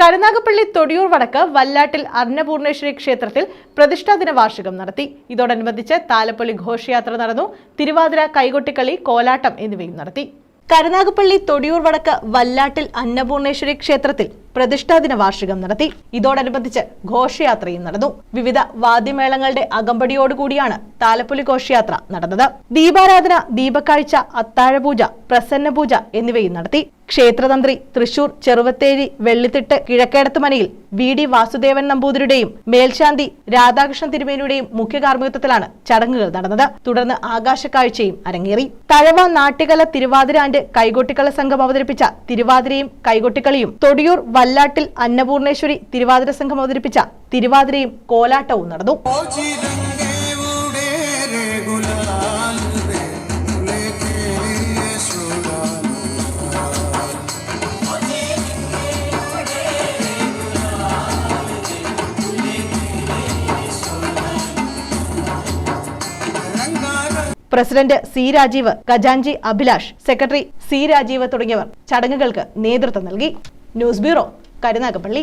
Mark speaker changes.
Speaker 1: കരുനാഗപ്പള്ളി തൊടിയൂർ വടക്ക് വല്ലാട്ടിൽ അന്നപൂർണേശ്വരി ക്ഷേത്രത്തിൽ പ്രതിഷ്ഠാദിന വാർഷികം നടത്തി. ഇതോടനുബന്ധിച്ച് താലപ്പൊലി ഘോഷയാത്ര നടന്നു. തിരുവാതിര കൈകൊട്ടിക്കളി കോലാട്ടം എന്നിവയും നടത്തി. കരുനാഗപ്പള്ളി തൊടിയൂർ വടക്ക് വല്ലാട്ടിൽ അന്നപൂർണേശ്വരി ക്ഷേത്രത്തിൽ പ്രതിഷ്ഠാദിന വാർഷികം നടത്തി. ഇതോടനുബന്ധിച്ച് ഘോഷയാത്രയും നടന്നു. വിവിധ വാദ്യമേളങ്ങളുടെ അകമ്പടിയോടുകൂടിയാണ് താലപ്പൊലി ഘോഷയാത്ര നടന്നത്. ദീപാരാധന ദീപക്കാഴ്ച അത്താഴപൂജ പ്രസന്നപൂജ എന്നിവയും നടത്തി. ക്ഷേത്രതന്ത്രി തൃശൂർ ചെറുവത്തേരി വെള്ളിത്തിട്ട് കിഴക്കേടത്തുമനയിൽ വി ഡി വാസുദേവൻ നമ്പൂതിരിയുടെയും മേൽശാന്തി രാധാകൃഷ്ണൻ തിരുമേനിയുടെയും മുഖ്യ കാർമ്മികത്വത്തിലാണ് ചടങ്ങുകൾ നടന്നത്. തുടർന്ന് ആകാശക്കാഴ്ചയും അരങ്ങേറി. തഴവ നാട്യകല തിരുവാതിര ആൻഡ് കൈകൊട്ടിക്കള സംഘം അവതരിപ്പിച്ച തിരുവാതിരയും കൈകൊട്ടിക്കളിയും തൊടിയൂർ വല്ലാട്ടിൽ അന്നപൂർണേശ്വരി തിരുവാതിര സംഘം അവതരിപ്പിച്ച തിരുവാതിരയും കോലാട്ടവും നടന്നു. പ്രസിഡന്റ് സി രാജീവ് ഖജാൻജി അഭിലാഷ് സെക്രട്ടറി സി രാജീവ് തുടങ്ങിയവർ ചടങ്ങുകൾക്ക് നേതൃത്വം നൽകി. News bureau Karunagappally.